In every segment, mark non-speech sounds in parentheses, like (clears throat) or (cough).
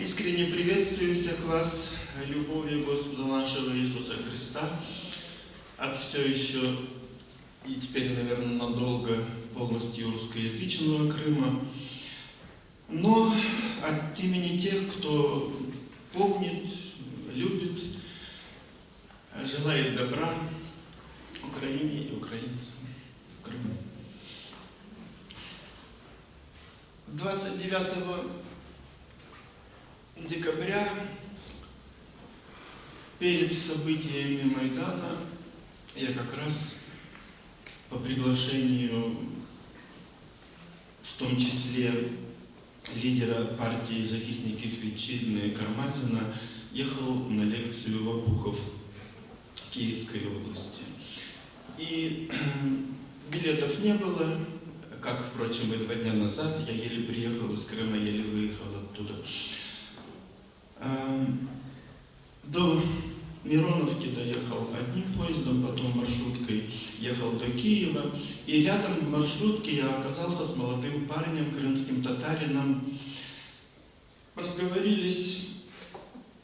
Искренне приветствую всех вас любовью Господа нашего Иисуса Христа от все еще и теперь, наверное, надолго полностью русскоязычного Крыма, но от имени тех, кто помнит, любит, желает добра Украине и украинцам в Крыму. 29 декабря, перед событиями Майдана, я как раз по приглашению, в том числе лидера партии захисников Вітчизни Кармазина, ехал на лекцию в Обухов Киевской области. И (clears throat) билетов не было, как, впрочем, и два дня назад. Я еле приехал из Крыма, еле выехал оттуда. Эм, до Мироновки доехал одним поездом, потом маршруткой ехал до Киева. И рядом в маршрутке я оказался с молодым парнем, крымским татарином. Разговорились,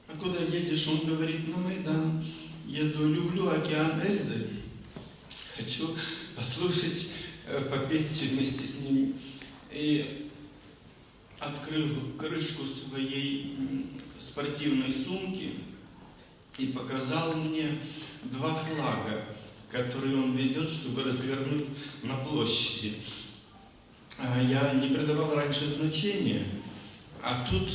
а куда едешь? Он говорит, на Майдан. Еду, люблю океан Эльзы. Хочу послушать, э, попеть вместе с ним. И открыл крышку своей спортивной сумки и показал мне два флага, которые он везет, чтобы развернуть на площади. А Я не придавал раньше значения, а тут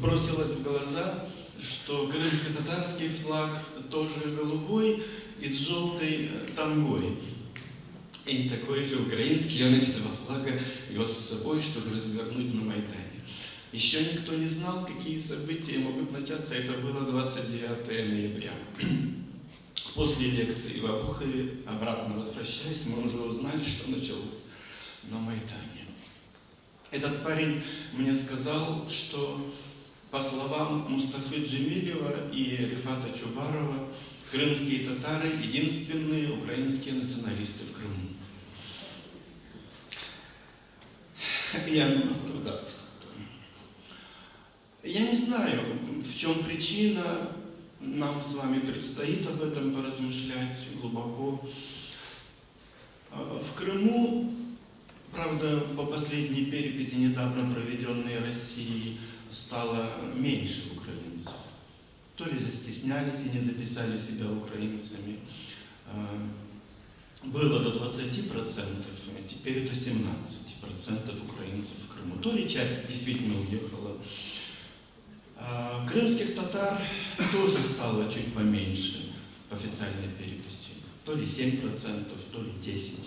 бросилось в глаза, что крымско-татарский флаг тоже голубой и с желтой тамгой. И такой же украинский он эти два флага вез с собой, чтобы развернуть на Майдане. Еще никто не знал, какие события могут начаться. Это было 29 ноября. (clears throat) После лекции в Обухове, обратно возвращаясь, мы уже узнали, что началось на Майдане. Этот парень мне сказал, что по словам Мустафы Джемилева и Рифата Чубарова, крымские татары – единственные украинские националисты в Крыму. Я оправдался. Я не знаю, в чем причина, нам с вами предстоит об этом поразмышлять глубоко. В Крыму, правда, по последней переписи, недавно проведенной Россией, стало меньше украинцев. То ли застеснялись и не записали себя украинцами. Было до 20%, теперь до 17% украинцев в Крыму. То ли часть действительно уехала. А, крымских татар тоже стало чуть поменьше по официальной переписи. То ли 7%, то ли 10%.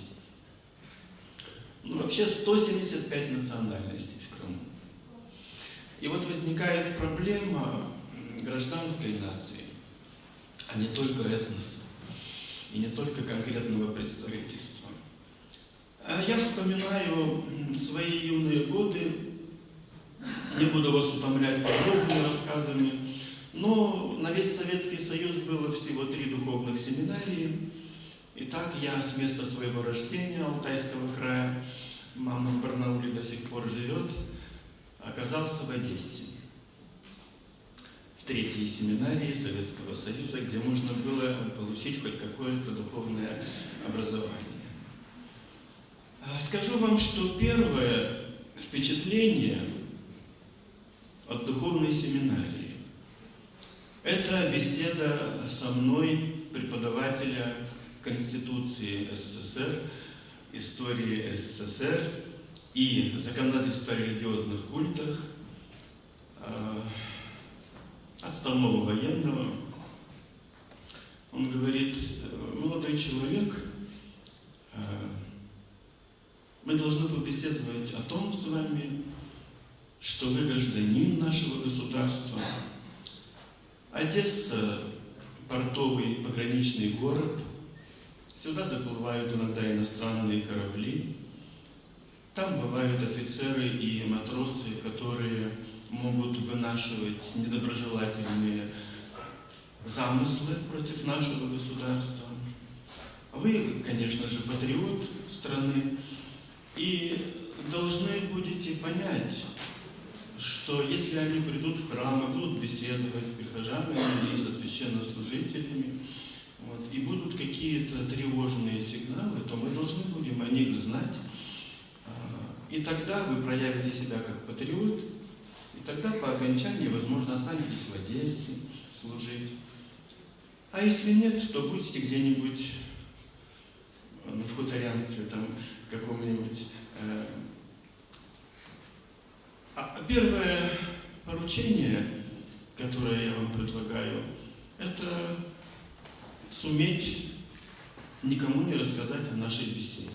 Ну, вообще 175 национальностей в Крыму. И вот возникает проблема гражданской нации, а не только этноса, и не только конкретного представительства. А Я вспоминаю свои юные годы, не буду вас утомлять подробными рассказами, но на весь Советский Союз было всего три духовных семинарии. И так я с места своего рождения, Алтайского края, мама в Барнауле до сих пор живет, оказался в Одессе. В третьей семинарии Советского Союза, где можно было получить хоть какое-то духовное образование. А скажу вам, что первое впечатление от духовной семинарии – это беседа со мной, преподавателя Конституции СССР, истории СССР и законодательства о религиозных культах, отставного военного. Он говорит, молодой человек, мы должны побеседовать о том с вами, что вы гражданин нашего государства. Одесса – портовый пограничный город. Сюда заплывают иногда иностранные корабли. Там бывают офицеры и матросы, которые могут вынашивать недоброжелательные замыслы против нашего государства. Вы, конечно же, патриот страны и должны будете понять, что если они придут в храм и будут беседовать с прихожанами и со священнослужителями, вот, и будут какие-то тревожные сигналы, то мы должны будем о них знать. А, И тогда вы проявите себя как патриот, и тогда по окончании, возможно, останетесь в Одессе служить. А если нет, то будете где-нибудь э, ну, в хуторянстве, там, в каком-нибудь. э. Первое поручение, которое я вам предлагаю, это суметь никому не рассказать о нашей беседе.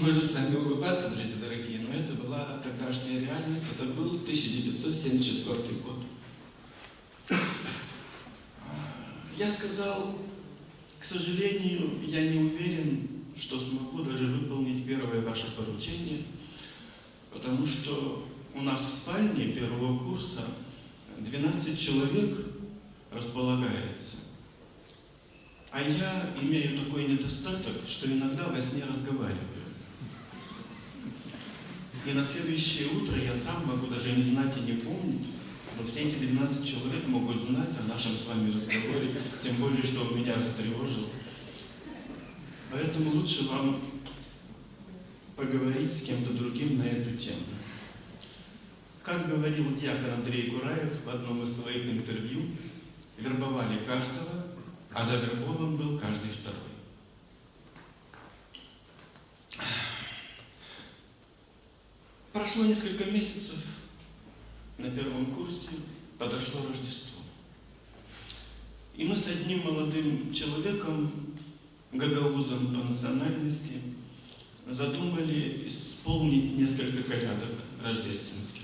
Мы же сами улыбаться, друзья дорогие, но это была тогдашняя реальность, это был 1974 год. Я сказал, к сожалению, я не уверен, что смогу даже выполнить первое ваше поручение, потому что у нас в спальне первого курса 12 человек располагается. А я имею такой недостаток, что иногда во сне разговариваю. И на следующее утро я сам могу даже не знать и не помнить, но все эти 12 человек могут знать о нашем с вами разговоре, тем более, что он меня растревожил. Поэтому лучше вам поговорить с кем-то другим на эту тему. Как говорил диакон Андрей Кураев в одном из своих интервью, вербовали каждого, а завербован был каждый второй. Прошло несколько месяцев, на первом курсе подошло Рождество. И мы с одним молодым человеком, гагаузом по национальности, задумали исполнить несколько колядок рождественских.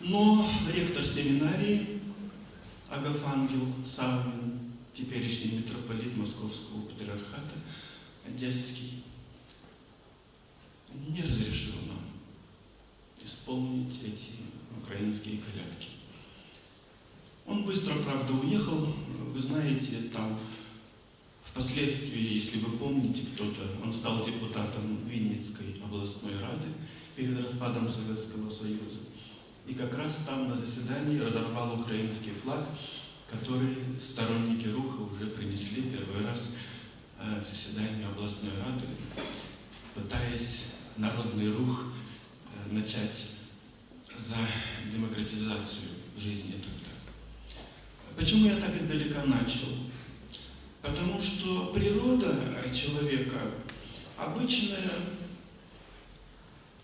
Но ректор семинарии Агафангел Савин, теперешний митрополит Московского патриархата, Одесский, не разрешил нам исполнить эти украинские колядки. Он быстро, правда, уехал. Вы знаете, там впоследствии, если вы помните кто-то, он стал депутатом Винницкой областной рады перед распадом Советского Союза. И как раз там на заседании разорвал украинский флаг, который сторонники Руха уже принесли первый раз э, к заседанию областной рады, пытаясь народный рух э, начать за демократизацию в жизни тогда. Почему я так издалека начал? Потому что природа человека обычная,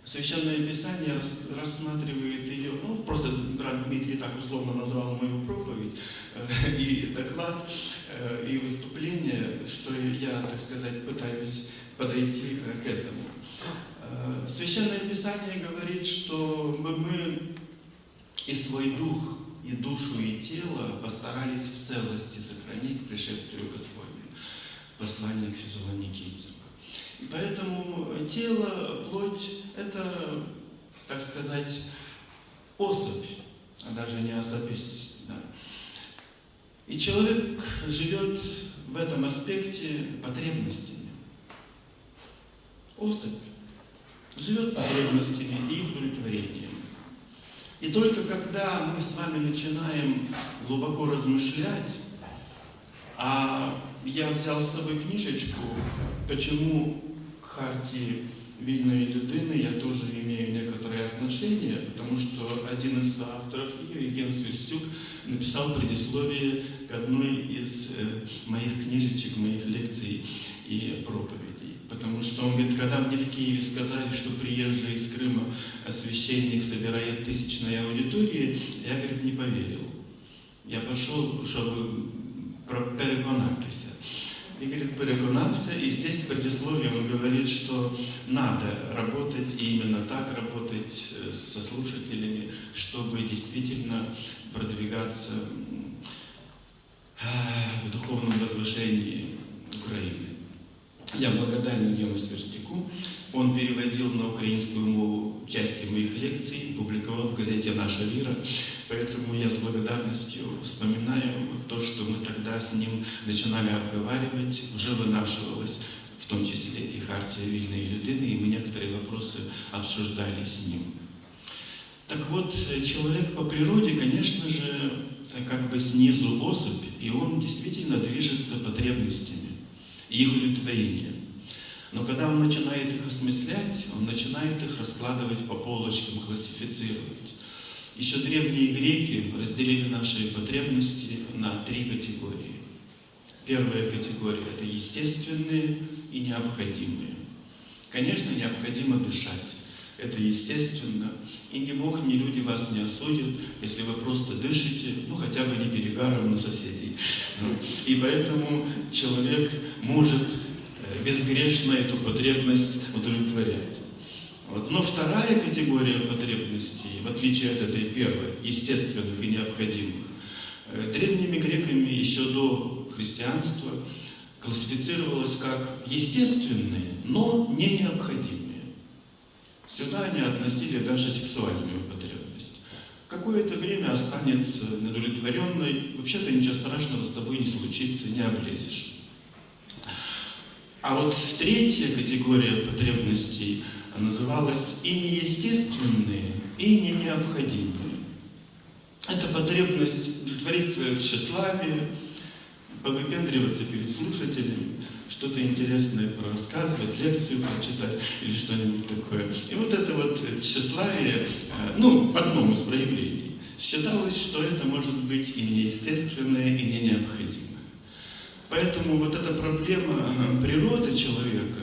Священное Писание рас- рассматривает ее, ну, просто брат Дмитрий так условно назвал мою проповедь, э, (laughs) и доклад, э, и выступление, что я, так сказать, пытаюсь подойти э, к этому. Э, Священное Писание говорит, что мы и свой дух, и душу, и тело постарались в целости сохранить к пришествию Господню. Послание к физиологийцам. И поэтому тело, плоть – это, так сказать, особь, а даже не особистость. Да. И человек живет в этом аспекте потребностями. Особь живет потребностями и удовлетворением. И только когда мы с вами начинаем глубоко размышлять, а я взял с собой книжечку, почему к хартии Вильной Людины я тоже имею некоторые отношения, потому что один из авторов ее, Евген Сверстюк, написал предисловие к одной из э, моих книжечек, моих лекций и проповедей. Потому что он говорит, когда мне в Киеве сказали, что приезжий из Крыма священник собирает тысячной аудитории, я, говорит, не поверил. Я пошел, чтобы переконатися. И, говорит, переконався, и здесь в предисловии он говорит, что надо работать, и именно так работать э, со слушателями, чтобы действительно продвигаться а, в духовном возвышении Украины. Я благодарен Евгению Сверстяку. Он переводил на украинскую мову части моих лекций, публиковал в газете «Наша вера». Поэтому я с благодарностью вспоминаю то, что мы тогда с ним начинали обговаривать, уже вынашивалось в том числе и Хартия Вильной Людины, и мы некоторые вопросы обсуждали с ним. Так вот, человек по природе, конечно же, как бы снизу особь, и он действительно движется потребностями их удовлетворением. Но когда он начинает их осмыслять, он начинает их раскладывать по полочкам, классифицировать. Еще древние греки разделили наши потребности на три категории. Первая категория – это естественные и необходимые. Конечно, необходимо дышать. Это естественно. И ни Бог, ни люди вас не осудят, если вы просто дышите, ну хотя бы не перегаром на соседей. И поэтому человек может э, безгрешно эту потребность удовлетворять. Вот. Но вторая категория потребностей, в отличие от этой первой, естественных и необходимых, э, древними греками еще до христианства классифицировалась как естественные, но не необходимые. Сюда они относили даже сексуальную потребность. Какое-то время останется недовлетворенной, вообще-то ничего страшного с тобой не случится, не облезешь. А вот третья категория потребностей называлась и неестественные, и не необходимые. Это потребность удовлетворить свое тщеславие, повыпендриваться перед слушателями, что-то интересное рассказывать, лекцию прочитать или что-нибудь такое. И вот это вот тщеславие, э, ну, в одном из проявлений, считалось, что это может быть и неестественное, и не необходимое. Поэтому вот эта проблема э, природы человека,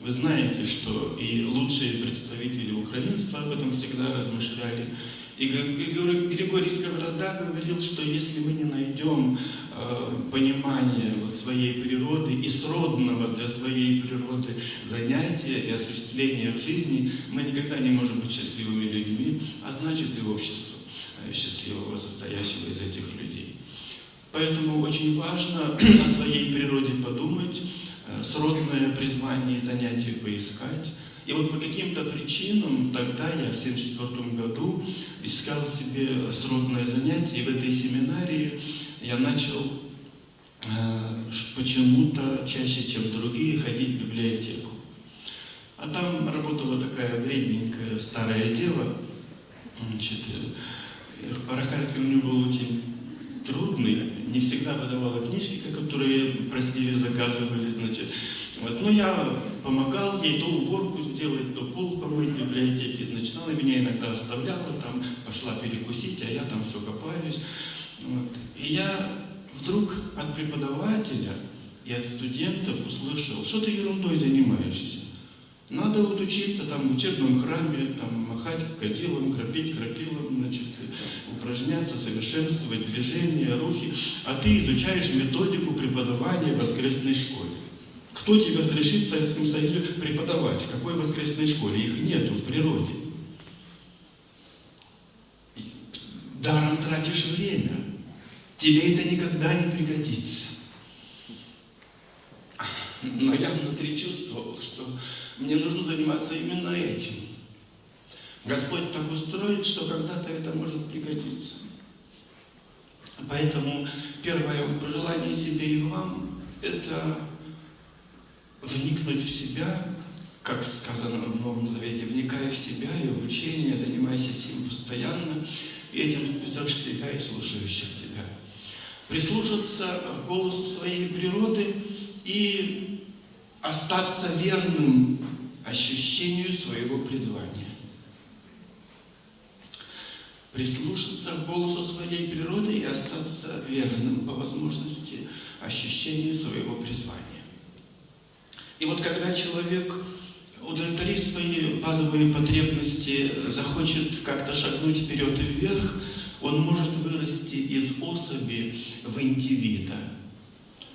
вы знаете, что и лучшие представители украинства об этом всегда размышляли, и Григорий Сковорода говорил, что если мы не найдем э, понимания вот своей природы и сродного для своей природы занятия и осуществления в жизни, мы никогда не можем быть счастливыми людьми, а значит и общество э, счастливого, состоящего из этих людей. Поэтому очень важно (clears throat) о своей природе подумать, э, сродное призвание и занятие поискать, и вот по каким-то причинам тогда я в 1974 году искал себе сродное занятие, и в этой семинарии я начал э, почему-то чаще, чем другие, ходить в библиотеку. А там работала такая вредненькая старая дева, значит, э, характер у нее был очень трудный, не всегда выдавала книжки, которые просили, заказывали, значит. Вот. Но я помогал ей то уборку сделать, то пол помыть в библиотеке. Значит, она меня иногда оставляла там, пошла перекусить, а я там все копаюсь. Вот. И я вдруг от преподавателя и от студентов услышал, что ты ерундой занимаешься. Надо вот учиться там в учебном храме, там махать кадилом, кропить крапилом, значит, упражняться, совершенствовать движения, рухи, а ты изучаешь методику преподавания в воскресной школе. Кто тебе разрешит в Советском Союзе преподавать? В какой воскресной школе? Их нету в природе. Даром тратишь время. Тебе это никогда не пригодится. Но я внутри чувствовал, что мне нужно заниматься именно этим. Господь так устроит, что когда-то это может пригодиться. Поэтому первое пожелание себе и вам – это вникнуть в себя, как сказано в Новом Завете, вникай в себя и в учение, занимайся сим постоянно, и этим спасешь себя и слушающих тебя. Прислушаться к голосу своей природы и остаться верным ощущению своего призвания. Прислушаться к голосу своей природы и остаться верным по возможности ощущению своего призвания. И вот когда человек удовлетворив свои базовые потребности, захочет как-то шагнуть вперед и вверх, он может вырасти из особи в индивида.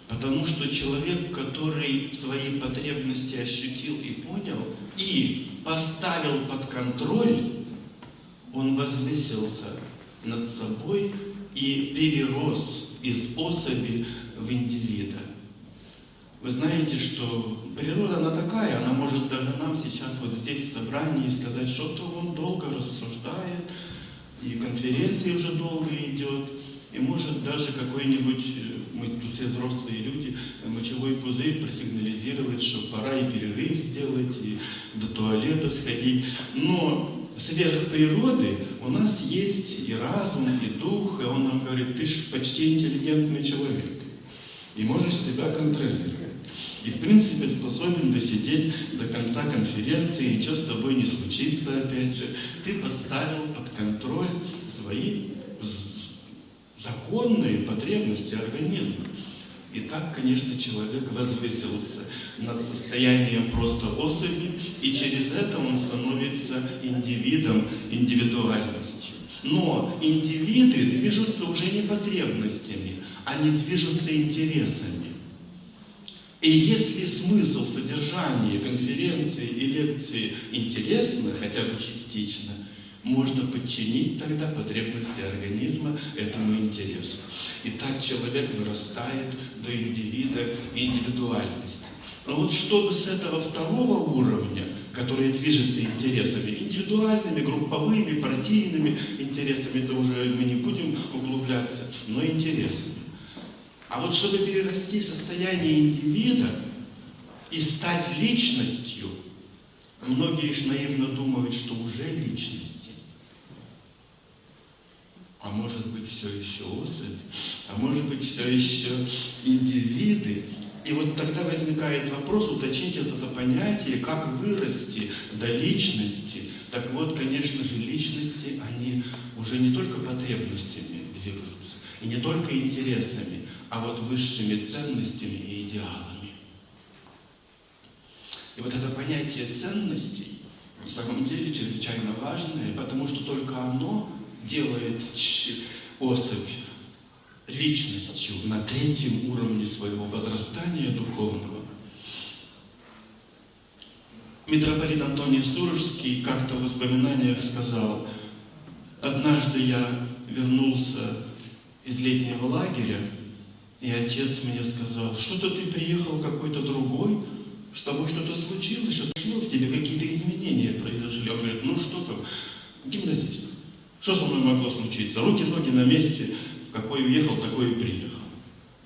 Потому что человек, который свои потребности ощутил и понял, и поставил под контроль, он возвысился над собой и перерос из особи в индивида. Вы знаете, что природа, она такая, она может даже нам сейчас вот здесь в собрании сказать, что-то он долго рассуждает, и конференции уже долго идет, и может даже какой-нибудь, э, мы тут все взрослые люди, э, мочевой пузырь просигнализировать, что пора и перерыв сделать, и до туалета сходить. Но сверх природы у нас есть и разум, и дух, и он нам говорит, ты же почти интеллигентный человек, и можешь себя контролировать. И, в принципе, способен досидеть до конца конференции, и что с тобой не случится, опять же. Ты поставил под контроль свои законные потребности организма. И так, конечно, человек возвысился над состоянием просто особи, и через это он становится индивидом, индивидуальностью. Но индивиды движутся уже не потребностями, они движутся интересами. И если смысл содержания конференции и лекции интересно, хотя бы частично, можно подчинить тогда потребности организма этому интересу. И так человек вырастает до индивида и индивидуальности. Но вот чтобы с этого второго уровня, который движется интересами, индивидуальными, групповыми, партийными интересами, это уже мы не будем углубляться, но интересами. А вот чтобы перерасти состояние индивида и стать личностью, многие ж наивно думают, что уже личности. А может быть все еще особи, а может быть все еще индивиды. И вот тогда возникает вопрос уточнить вот это понятие, как вырасти до личности. Так вот, конечно же, личности, они уже не только потребностями двигаются, и не только интересами, а вот высшими ценностями и идеалами. И вот это понятие ценностей на самом деле чрезвычайно важное, потому что только оно делает особь личностью на третьем уровне своего возрастания духовного. Митрополит Антоний Сурожский как-то в воспоминаниях сказал, «Однажды я вернулся из летнего лагеря, и отец мне сказал, что-то ты приехал какой-то другой, с тобой что-то случилось, что в тебе какие-то изменения произошли. Он говорит, ну что там, гимназист. Что со мной могло случиться? Руки, ноги на месте, какой уехал, такой и приехал.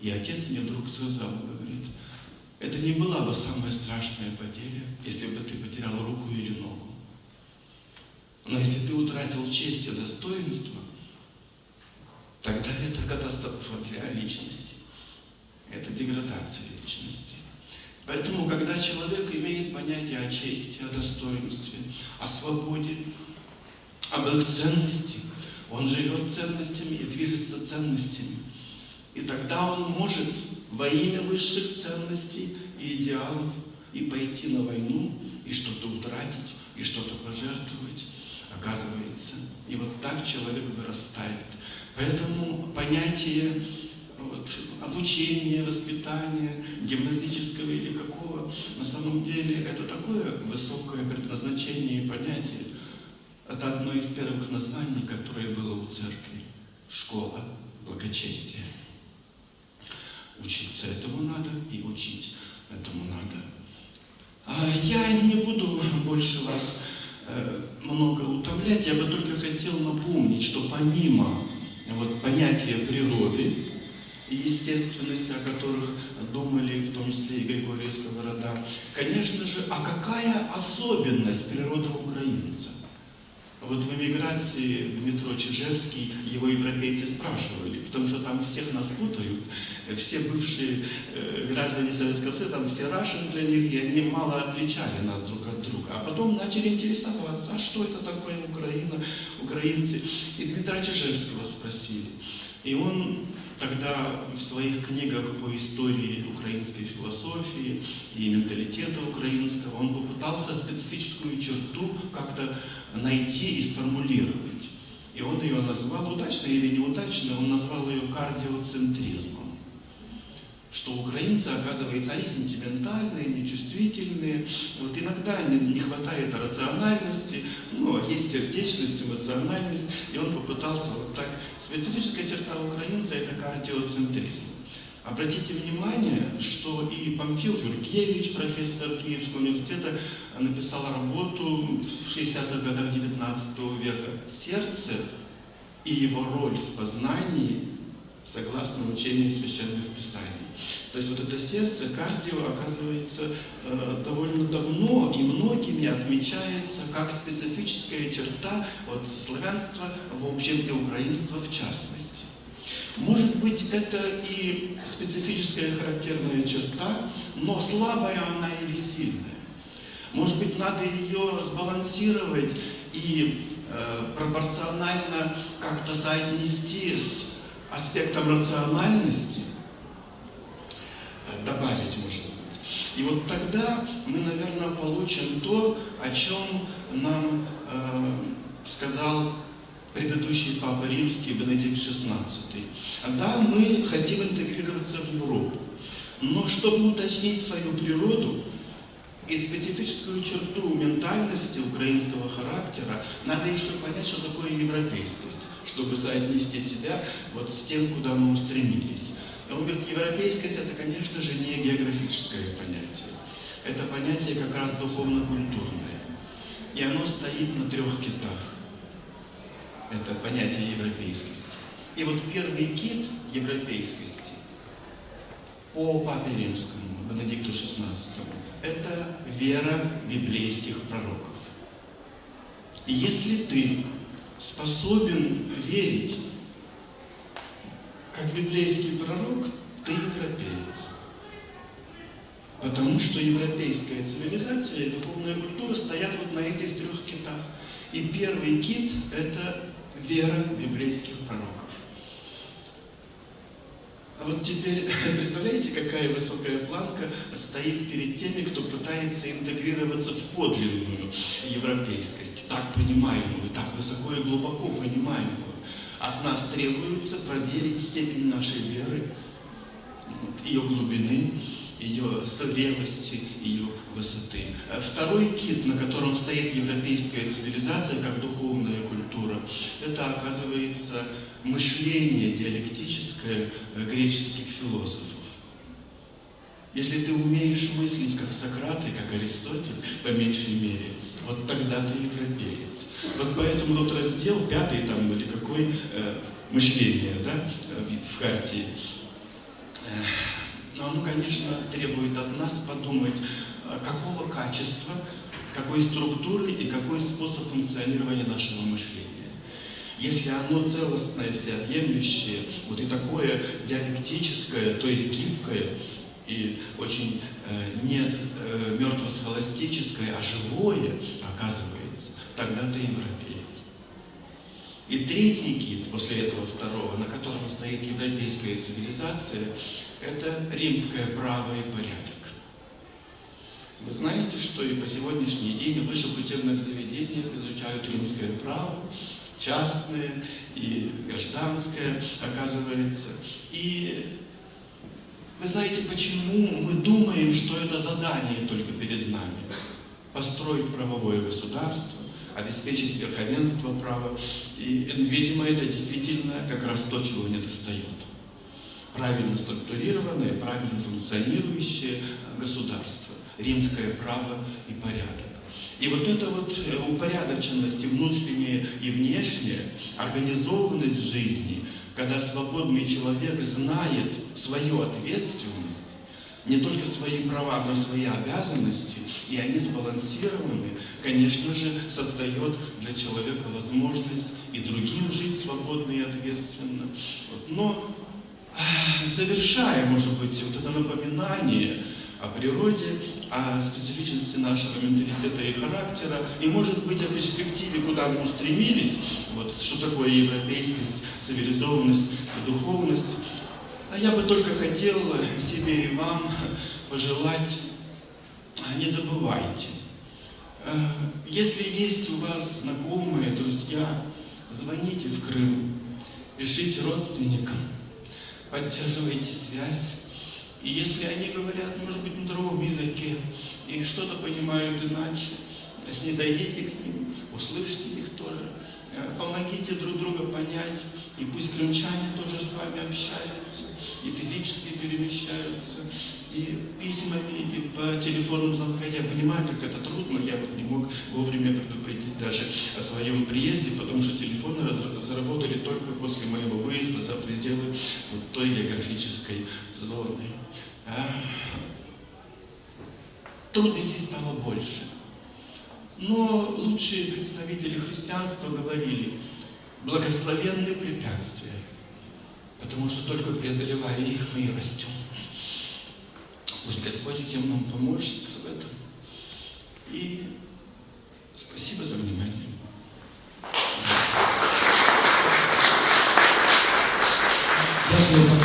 И отец мне вдруг сказал, говорит, это не была бы самая страшная потеря, если бы ты потерял руку или ногу. Но если ты утратил честь и достоинство, тогда это катастрофа для личности. Это деградация личности. Поэтому, когда человек имеет понятие о чести, о достоинстве, о свободе, об их ценности, он живет ценностями и движется ценностями. И тогда он может во имя высших ценностей и идеалов и пойти на войну, и что-то утратить, и что-то пожертвовать, оказывается. И вот так человек вырастает. Поэтому понятие вот, обучения, воспитания, гимназического или какого, на самом деле это такое высокое предназначение и понятие. Это одно из первых названий, которое было у церкви. Школа благочестия. Учиться этому надо и учить этому надо. А Я не буду больше вас э, много утомлять, я бы только хотел напомнить, что помимо вот, понятия природы и естественности, о которых думали в том числе и Григорий Сковорода, конечно же, а какая особенность природы украинца? Вот в эмиграции Дмитро Чижевский, его европейцы спрашивали, потому что там всех нас путают, все бывшие э, граждане Советского Союза, там все Russian для них, и они мало отличали нас друг от друга. А потом начали интересоваться, а что это такое Украина, украинцы. И Дмитра Чижевского спросили. И он тогда в своих книгах по истории украинской философии и менталитета украинского он попытался специфическую черту как-то найти и сформулировать. И он ее назвал, удачно или неудачно, он назвал ее кардиоцентризмом. Что украинцы, оказывается, они сентиментальные, нечувствительные. Вот иногда не, хватает рациональности, но есть сердечность, эмоциональность. И он попытался вот так. Специфическая черта украинца – это кардиоцентризм. Обратите внимание, что и Памфил Юркевич, профессор Киевского университета, написал работу в 60-х годах XIX века «Сердце и его роль в познании согласно учению священных писаний. То есть вот это сердце, кардио, оказывается, э, довольно давно и многими отмечается как специфическая черта вот, славянства в общем и украинства в частности. Может быть, это и специфическая характерная черта, но слабая она или сильная. Может быть, надо ее сбалансировать и э, пропорционально как-то соотнести с аспектом рациональности, добавить, может быть. И вот тогда мы, наверное, получим то, о чем нам э, сказал предыдущий Папа Римский Бенедикт XVI. Да, мы хотим интегрироваться в Европу, но чтобы уточнить свою природу и специфическую черту ментальности украинского характера, надо еще понять, что такое европейскость, чтобы соотнести себя вот с тем, куда мы устремились. Говорит, европейскость это, конечно же, не географическое понятие. Это понятие как раз духовно-культурное. И оно стоит на трех китах это понятие европейскости. И вот первый кит европейскости по Папе Римскому, Бенедикту XVI, это вера библейских пророков. И если ты способен верить как библейский пророк, ты европеец. Потому что европейская цивилизация и духовная культура стоят вот на этих трех китах. И первый кит – это вера библейских пророков. А вот теперь (laughs) представляете, какая высокая планка стоит перед теми, кто пытается интегрироваться в подлинную европейскость, так понимаемую, так высоко и глубоко понимаемую. От нас требуется проверить степень нашей веры, ее глубины, ее зрелости, ее высоты. Второй кит, на котором стоит европейская цивилизация, как духовная культура, это, оказывается, мышление диалектическое греческих философов. Если ты умеешь мыслить как Сократ и как Аристотель, по меньшей мере, вот тогда ты европеец. Вот поэтому тот раздел, пятый там или какой, э, мышление, да, в хартии, э, но оно, конечно, требует от нас подумать, э, какого качества, какой структуры и какой способ функционирования нашего мышления. Если оно целостное, всеобъемлющее, вот и такое диалектическое, то есть гибкое, и очень э, не э, мертво-схоластическое, а живое, оказывается, тогда ты европеец. И третий кит после этого второго, на котором стоит европейская цивилизация, это римское право и порядок. Вы знаете, что и по сегодняшний день в высших учебных заведениях изучают римское право, частное и гражданское, оказывается. И вы знаете, почему мы думаем, что это задание только перед нами? Построить правовое государство, обеспечить верховенство права. И, видимо, это действительно как раз то, чего не достает правильно структурированное, правильно функционирующее государство, римское право и порядок. И вот эта вот э, упорядоченность и внутренняя, и внешняя, организованность жизни, когда свободный человек знает свою ответственность, не только свои права, но свои обязанности, и они сбалансированы, конечно же, создает для человека возможность и другим жить свободно и ответственно. Но завершая, может быть, вот это напоминание о природе, о специфичности нашего менталитета и характера, и, может быть, о перспективе, куда мы устремились, вот что такое европейскость, цивилизованность духовность, а я бы только хотел себе и вам пожелать, не забывайте, если есть у вас знакомые, друзья, звоните в Крым, пишите родственникам, поддерживайте связь. И если они говорят, может быть, на другом языке и что-то понимают иначе, снизойдите к ним, услышьте их тоже, Э, помогите друг друга понять, и пусть крымчане тоже с вами общаются, и физически перемещаются, и письмами, и по телефонным звонкам. Я понимаю, как это трудно, я вот не мог вовремя предупредить даже о своем приезде, потому что телефоны заработали только после моего выезда за пределы вот той географической зоны. А? Трудностей стало больше. Но лучшие представители христианства говорили, благословенные препятствия, потому что только преодолевая их, мы и растем. Пусть Господь всем нам поможет в этом. И спасибо за внимание. Дякую,